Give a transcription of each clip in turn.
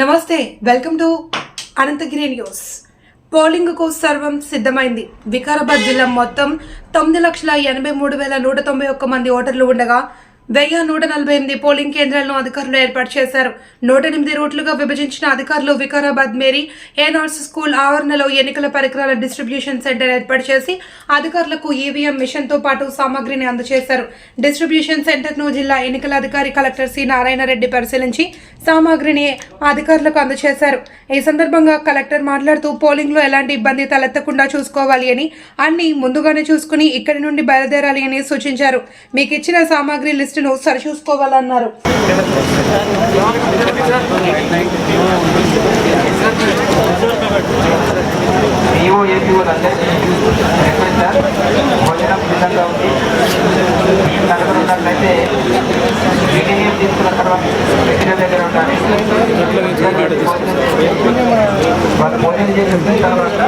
నమస్తే welcome to Anantagiri news. పోలింగ్కు సర్వం సిద్ధమైంది. వికారాబాద్ జిల్లా మొత్తం తొమ్మిది లక్షల ఎనభై మూడు వేల నూట తొంభై ఒక్క మంది ఓటర్లు ఉండగా వెయ్యి నూట నలభై ఎనిమిది పోలింగ్ కేంద్రాలను అధికారులు ఏర్పాటు చేశారు. నూట ఎనిమిది రూట్లుగా విభజించిన అధికారులు వికారాబాద్ మేరీ ఏనార్స్ స్కూల్ ఆవరణలో ఎన్నికల పరికరాల డిస్ట్రిబ్యూషన్ సెంటర్ ఏర్పాటు చేసి అధికారులకు ఈవీఎం మిషన్తో పాటు సామాగ్రిని అందజేశారు. డిస్ట్రిబ్యూషన్ సెంటర్ను జిల్లా ఎన్నికల అధికారి కలెక్టర్ సి నారాయణరెడ్డి పరిశీలించి సామాగ్రిని అధికారులకు అందజేశారు. ఈ సందర్భంగా కలెక్టర్ మాట్లాడుతూ పోలింగ్లో ఎలాంటి ఇబ్బంది తలెత్తకుండా చూసుకోవాలి అని అన్ని ముందుగానే చూసుకుని ఇక్కడి నుండి బయలుదేరాలి అని సూచించారు. మీకు ఇచ్చిన సామాగ్రి లిస్టును సరిచూసుకోవాలన్నారు ఈఓ ఏపీ వాళ్ళందరినీ రిక్వెస్ట్ సార్ భోజనం విధంగా ఉంది నలుగురు ఉన్నట్లయితే మీటింగ్ తీసుకున్న తర్వాత వ్యక్తుల దగ్గర ఉండాలి వాళ్ళు భోజనం చేసిన తర్వాత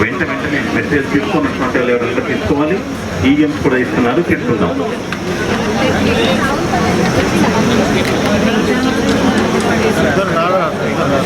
వెంట వెంటనే మెసేజ్ తీసుకున్నటువంటి వాళ్ళు ఎవరైనా తీసుకోవాలి. ఈఎంస్ కూడా ఇస్తున్నారు. తీసుకుందాం इधर ना रहा इधर ना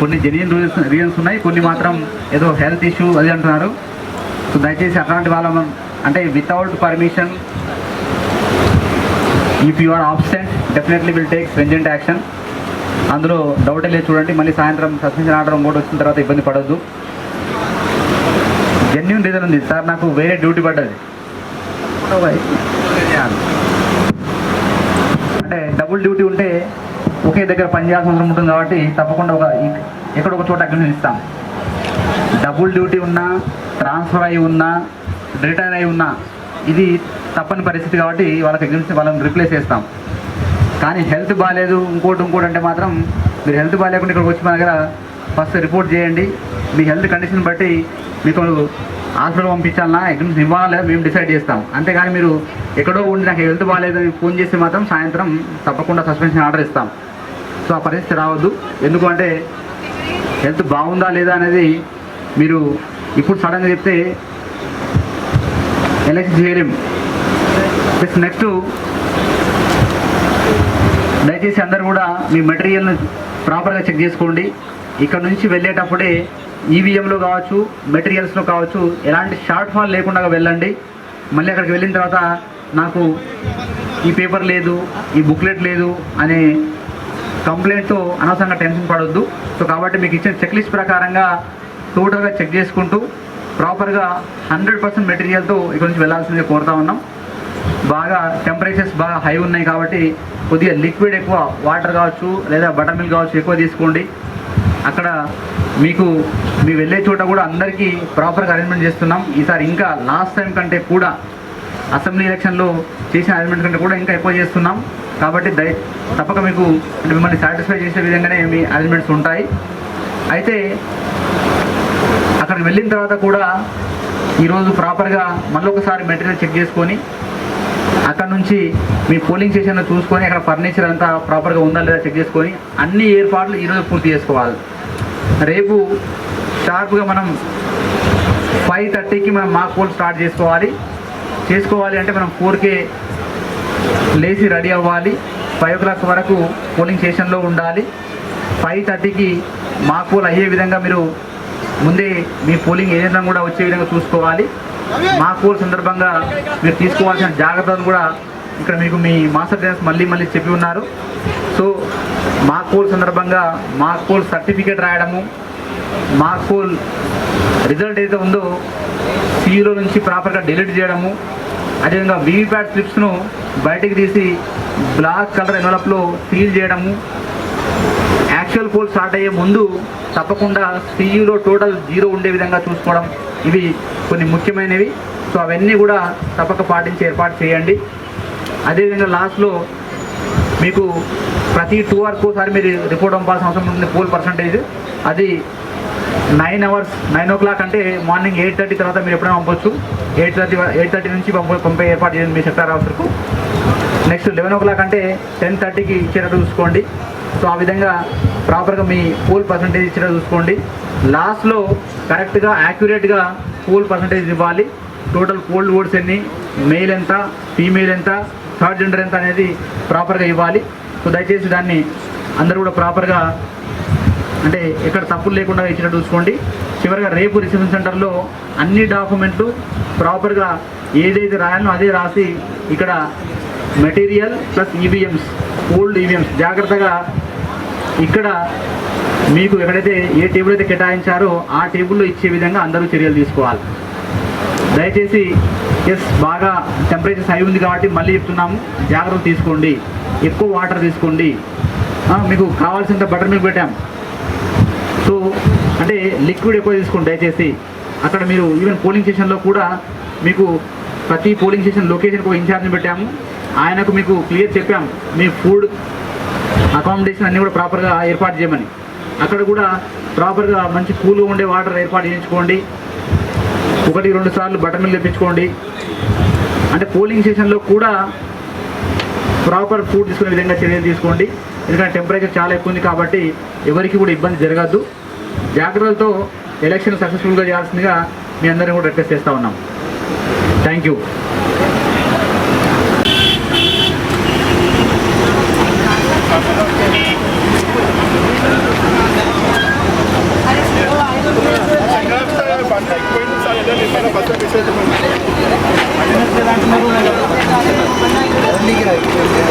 కొన్ని జెన్యున్ రీజన్స్ రీజన్స్ ఉన్నాయి. కొన్ని మాత్రం ఏదో హెల్త్ ఇష్యూ అది అంటున్నారు. సో దయచేసి అట్లాంటి వాళ్ళ అంటే without permission if you are absent definitely will take stringent action అందులో డౌట్ లేదు చూడండి మళ్ళీ సాయంత్రం సస్పెన్షన్ ఆర్డర్ మోడ్ వచ్చిన తర్వాత ఇబ్బంది పడద్దు. జెన్యున్ రీజన్ ఉంది. సార్ నాకు వేరే డ్యూటీ పడ్డది. అంటే డబుల్ డ్యూటీ ఉంటే ఒకే దగ్గర పనిచేయాల్సిన అవసరం ఉంటుంది కాబట్టి తప్పకుండా ఒక ఎక్కడ ఒక చోట అగ్రిమెంట్ ఇస్తాం. డబుల్ డ్యూటీ ఉన్నా ట్రాన్స్ఫర్ అయి ఉన్నా రిటైర్ అయి ఉన్నా ఇది తప్పని పరిస్థితి కాబట్టి వాళ్ళకి అగ్రిమెంట్ వాళ్ళని రిప్లేస్ చేస్తాం. కానీ హెల్త్ బాగాలేదు ఇంకోటి ఇంకోటి అంటే మాత్రం మీరు హెల్త్ బాగాలేకుండా ఇక్కడికి వచ్చి మా దగ్గర ఫస్ట్ రిపోర్ట్ చేయండి. మీ హెల్త్ కండిషన్ బట్టి మీకు హాస్పిటల్ పంపించాలన్నా అగ్రిమెంట్ ఇవ్వాలా లేదా మేము డిసైడ్ చేస్తాం. అంతేగాని మీరు ఎక్కడో ఉండి నాకు హెల్త్ బాగాలేదు అని ఫోన్ చేసి మాత్రం సాయంత్రం తప్పకుండా సస్పెన్షన్ ఆర్డర్ ఇస్తాం. సో ఆ పరిస్థితి రావద్దు. ఎందుకంటే హెల్త్ బాగుందా లేదా అనేది మీరు ఇప్పుడు సడన్గా చెప్తే ఎలక్షన్ చేయలేం ప్లస్ నెక్స్ట్ దయచేసి అందరు కూడా మీ మెటీరియల్ని ప్రాపర్గా చెక్ చేసుకోండి. ఇక్కడ నుంచి వెళ్ళేటప్పుడే ఈవీఎంలో కావచ్చు మెటీరియల్స్లో కావచ్చు ఎలాంటి షార్ట్ ఫాల్ లేకుండా వెళ్ళండి. మళ్ళీ అక్కడికి వెళ్ళిన తర్వాత నాకు ఈ పేపర్ లేదు ఈ బుక్లెట్ లేదు అనే కంప్లైంట్తో అనవసరంగా టెన్షన్ పడొద్దు. సో కాబట్టి మీకు ఇచ్చిన చెక్ లిస్ట్ ప్రకారంగా టోటల్గా చెక్ చేసుకుంటూ ప్రాపర్గా హండ్రెడ్ పర్సెంట్ మెటీరియల్తో ఇక్కడ నుంచి వెళ్ళాల్సిందే కోరుతా ఉన్నాం. బాగా టెంపరేచర్స్ బాగా హై ఉన్నాయి కాబట్టి కొద్దిగా లిక్విడ్ ఎక్కువ వాటర్ కావచ్చు లేదా బటర్ మిల్క్ కావచ్చు ఎక్కువ తీసుకోండి. అక్కడ మీకు మీ వెళ్ళే చోట కూడా అందరికీ ప్రాపర్గా అరేంజ్మెంట్ చేస్తున్నాం. ఈసారి ఇంకా లాస్ట్ టైం కంటే కూడా అసెంబ్లీ ఎలక్షన్లో చేసిన అరేంజ్మెంట్ కంటే కూడా ఇంకా ఎక్కువ చేస్తున్నాం. కాబట్టి దయ తప్పక మీకు మిమ్మల్ని సాటిస్ఫై చేసే విధంగానే మీ అరేంజ్మెంట్స్ ఉంటాయి. అయితే అక్కడికి వెళ్ళిన తర్వాత కూడా ఈరోజు ప్రాపర్గా మళ్ళీ ఒకసారి మెటీరియల్ చెక్ చేసుకొని అక్కడ నుంచి మీ పోలింగ్ స్టేషన్లో చూసుకొని అక్కడ ఫర్నిచర్ అంతా ప్రాపర్గా ఉందా లేదా చెక్ చేసుకొని అన్ని ఏర్పాట్లు ఈరోజు పూర్తి చేసుకోవాలి. రేపు షార్ప్గా మనం ఫైవ్ థర్టీకి మనం మాక్ పోల్ స్టార్ట్ చేసుకోవాలి. చేసుకోవాలి అంటే మనం ఫోర్కే లేచి రెడీ అవ్వాలి. ఫైవ్ ఓ క్లాక్ వరకు పోలింగ్ స్టేషన్లో ఉండాలి. ఫైవ్ థర్టీకి మాక్ పోల్ అయ్యే విధంగా మీరు ముందే మీ పోలింగ్ ఏజెంట్లను కూడా వచ్చే విధంగా చూసుకోవాలి. మా పోల్ సందర్భంగా మీరు తీసుకోవాల్సిన జాగ్రత్తలను కూడా ఇక్కడ మీకు మీ మాస్టర్ ట్రైనర్స్ మళ్ళీ మళ్ళీ చెప్పి ఉన్నారు. సో మా కోల్ సందర్భంగా మా కోల్ సర్టిఫికేట్ రాయడము మా కోల్ రిజల్ట్ ఏదైతే ఉందో సీలో నుంచి ప్రాపర్గా డిలీట్ చేయడము అదేవిధంగా వీవీప్యాట్ స్లిప్స్ను బయటికి తీసి బ్లాక్ కలర్ ఎన్వలప్లో సీల్ చేయడము యాక్చువల్ పోల్ స్టార్ట్ అయ్యే ముందు తప్పకుండా సిఈలో టోటల్ జీరో ఉండే విధంగా చూసుకోవడం ఇవి కొన్ని ముఖ్యమైనవి. సో అవన్నీ కూడా తప్పక పాటించి ఏర్పాటు చేయండి. అదేవిధంగా లాస్ట్లో మీకు ప్రతి టూ అవర్స్ ఒకసారి మీరు రిపోర్ట్ పంపాల్సిన అవసరం ఉంటుంది పోల్ పర్సంటేజ్ అది nine hours nine o'clock అంటే మార్నింగ్ ఎయిట్ థర్టీ తర్వాత మీరు ఎప్పుడైనా పంపొచ్చు. ఎయిట్ థర్టీ ఎయిట్ థర్టీ నుంచి పంప పంపే ఏర్పాటు చేయండి మీ సెక్టార్ ఆఫీసర్కు నెక్స్ట్ లెవెన్ ఓ క్లాక్ అంటే టెన్ థర్టీకి ఇచ్చేటట్టు చూసుకోండి. సో ఆ విధంగా ప్రాపర్గా మీ పూల్ పర్సంటేజ్ ఇచ్చేలా చూసుకోండి. లాస్ట్లో కరెక్ట్గా యాక్యురేట్గా పూల్ పర్సంటేజ్ ఇవ్వాలి. టోటల్ పోల్డ్ ఓట్స్ ఎన్ని? మెయిల్ ఎంత? ఫీమేల్ ఎంత? థర్డ్ జెండర్ ఎంత అనేది ప్రాపర్గా ఇవ్వాలి. సో దయచేసి దాన్ని అందరూ కూడా ప్రాపర్గా అంటే ఎక్కడ తప్పులు లేకుండా ఇచ్చినట్టు చూసుకోండి. చివరిగా రేపు రిసెప్షన్ సెంటర్లో అన్ని డాక్యుమెంట్లు ప్రాపర్గా ఏదైతే రాయాలో అదే రాసి ఇక్కడ material plus EVMs old EVMs జాగ్రత్తగా ఇక్కడ మీకు ఎక్కడైతే ఏ టేబుల్ అయితే కేటాయించారో ఆ టేబుల్లో ఇచ్చే విధంగా అందరూ చర్యలు తీసుకోవాలి. దయచేసి ఎస్ బాగా టెంపరేచర్ హై ఉంది కాబట్టి మళ్ళీ చెప్తున్నాము జాగ్రత్త తీసుకోండి ఎక్కువ వాటర్ తీసుకోండి. మీకు కావాల్సినంత బటర్ మిల్క్ పెట్టాం. సో అంటే లిక్విడ్ ఎక్కువ తీసుకోండి దయచేసి. అక్కడ మీరు ఈవెన్ పోలింగ్ స్టేషన్లో కూడా మీకు ప్రతి పోలింగ్ స్టేషన్ లొకేషన్కి ఒక ఇన్ఛార్జ్ని పెట్టాము. ఆయనకు మీకు క్లియర్ చెప్పాం మీ ఫుడ్ అకామిడేషన్ అన్నీ కూడా ప్రాపర్గా ఏర్పాటు చేయమని. అక్కడ కూడా ప్రాపర్గా మంచి కూల్గా ఉండే వాటర్ ఏర్పాటు చేయించుకోండి. ఒకటి రెండు సార్లు బటర్ తెప్పించుకోండి. అంటే పోలింగ్ స్టేషన్లో కూడా ప్రాపర్ ఫుడ్ తీసుకునే విధంగా చర్యలు తీసుకోండి. ఎందుకంటే టెంపరేచర్ చాలా ఎక్కువ ఉంది కాబట్టి ఎవరికి కూడా ఇబ్బంది జరగద్దు జాగ్రత్తలతో ఎలక్షన్ సక్సెస్ఫుల్గా చేయాల్సిందిగా మీ అందరినీ కూడా రిక్వెస్ట్ చేస్తూ ఉన్నాం. థ్యాంక్ యూ பண்ணிக்கிறாங்க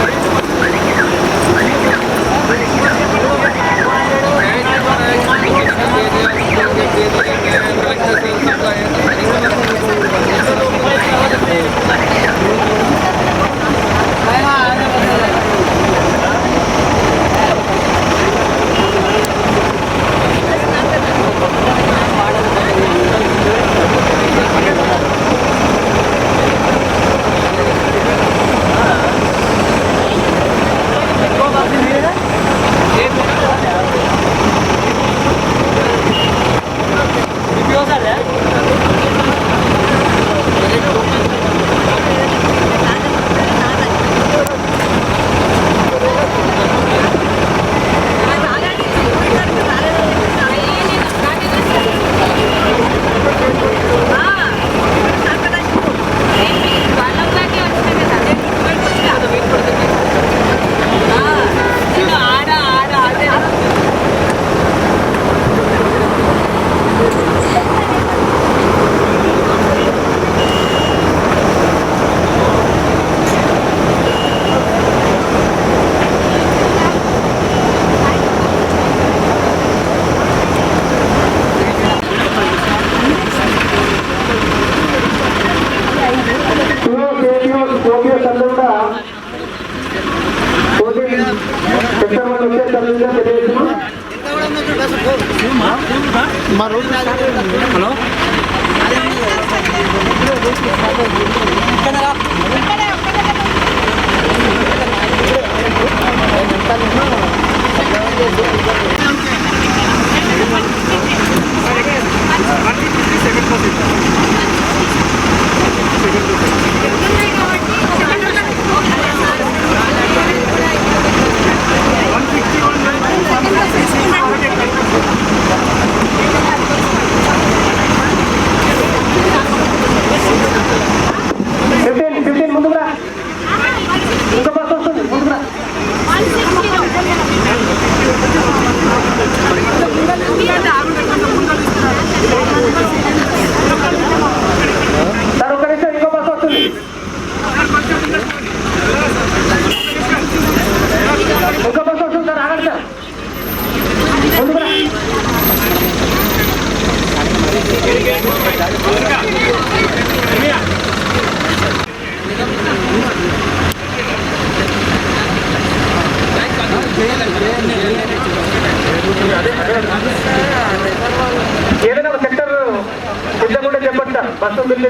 মারুন হ্যালো Thank. ఏదైనా ఒక సెక్టర్ ఇద్దరు కూడా చెప్పండి సార్. బస్సు బిల్లు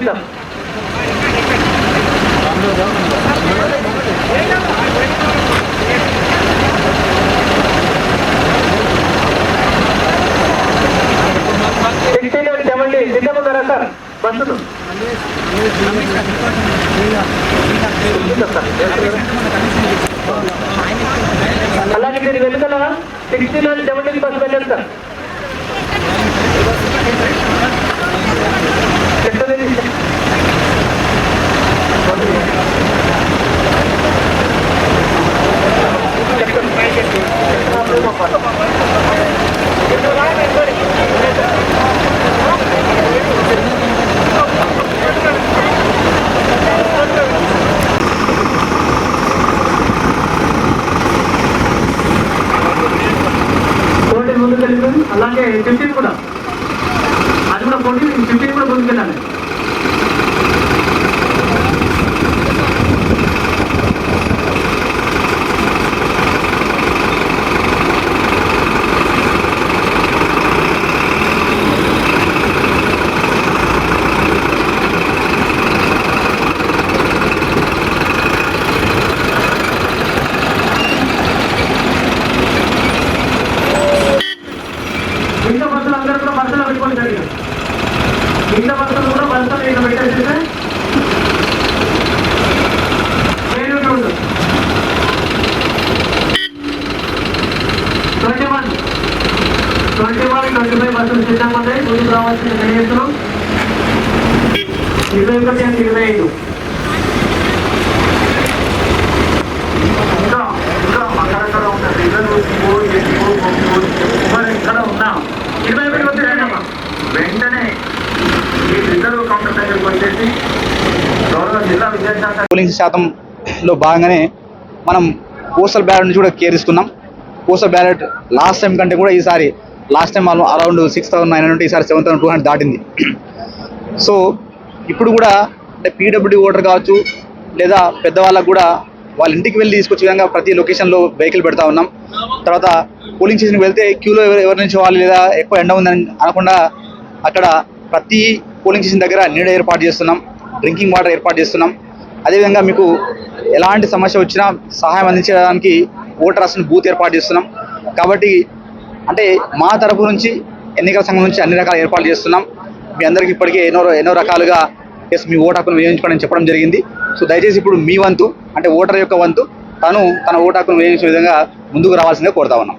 బస్సులు అలాగే మీరు వెనుకల సిక్స్టీన్ అండ్ సెవెంటీన్ బస్సు వెళ్ళండి సార్ ఎక్కడది? るのかな。ఇరవై బస్సులు సిద్ధంగా ఉన్నాయి. ముందుకు రావాల్సిన తెలియజేస్తున్నాం ఇరవై ఒకటి అండ్ ఇరవై ఐదు. ఇంకా ఇంకా అక్కడక్కడ ఉన్న రిజర్వ్ మరి ఇక్కడ ఉన్నాం. ఇరవై ఒకటి వచ్చేయండమ్మా వెంటనే ఈ రిజర్వ్ కౌంటర్ దగ్గరకు వచ్చేసి గౌరవ జిల్లా విద్యాశాఖ పోలింగ్ శాతంలో భాగంగానే మనం పోస్టల్ బ్యాలెట్ నుంచి కూడా కేర్ ఇస్తున్నాం పోస్టల్ బ్యాలెట్ లాస్ట్ టైం కంటే కూడా ఈసారి last time around six thousand nine hundred ఈసారి సెవెన్ థౌసండ్ టూ హండ్రెడ్ దాటింది. సో ఇప్పుడు కూడా అంటే పీడబ్ల్యూడీ ఓటర్ కావచ్చు లేదా పెద్దవాళ్ళకు కూడా వాళ్ళ ఇంటికి వెళ్ళి తీసుకొచ్చే విధంగా ప్రతి లొకేషన్లో వెహికల్ పెడతా ఉన్నాం. తర్వాత పోలింగ్ స్టేషన్కి వెళ్తే క్యూలో ఎవరు ఎవరి నుంచి వాళ్ళు లేదా ఎక్కువ ఎండ ఉందని అనకుండా అక్కడ ప్రతి పోలింగ్ స్టేషన్ దగ్గర నీడ ఏర్పాటు చేస్తున్నాం డ్రింకింగ్ వాటర్ ఏర్పాటు చేస్తున్నాం. అదేవిధంగా మీకు ఎలాంటి సమస్య వచ్చినా సహాయం అందించడానికి ఓటర్ అసలు బూత్ ఏర్పాటు చేస్తున్నాం. కాబట్టి అంటే మా తరపు నుంచి ఎన్నికల సంఘం నుంచి అన్ని రకాల ఏర్పాట్లు చేస్తున్నాం. మీ అందరికీ ఇప్పటికే ఎన్నో ఎన్నో రకాలుగా ఎస్ మీ ఓటు హక్కును వినియోగించుకోవడం చెప్పడం జరిగింది. సో దయచేసి ఇప్పుడు మీ వంతు అంటే ఓటర్ యొక్క వంతు తను తన ఓటు హక్కును వినియోగించే విధంగా ముందుకు రావాల్సిందే కోరుతా ఉన్నాం.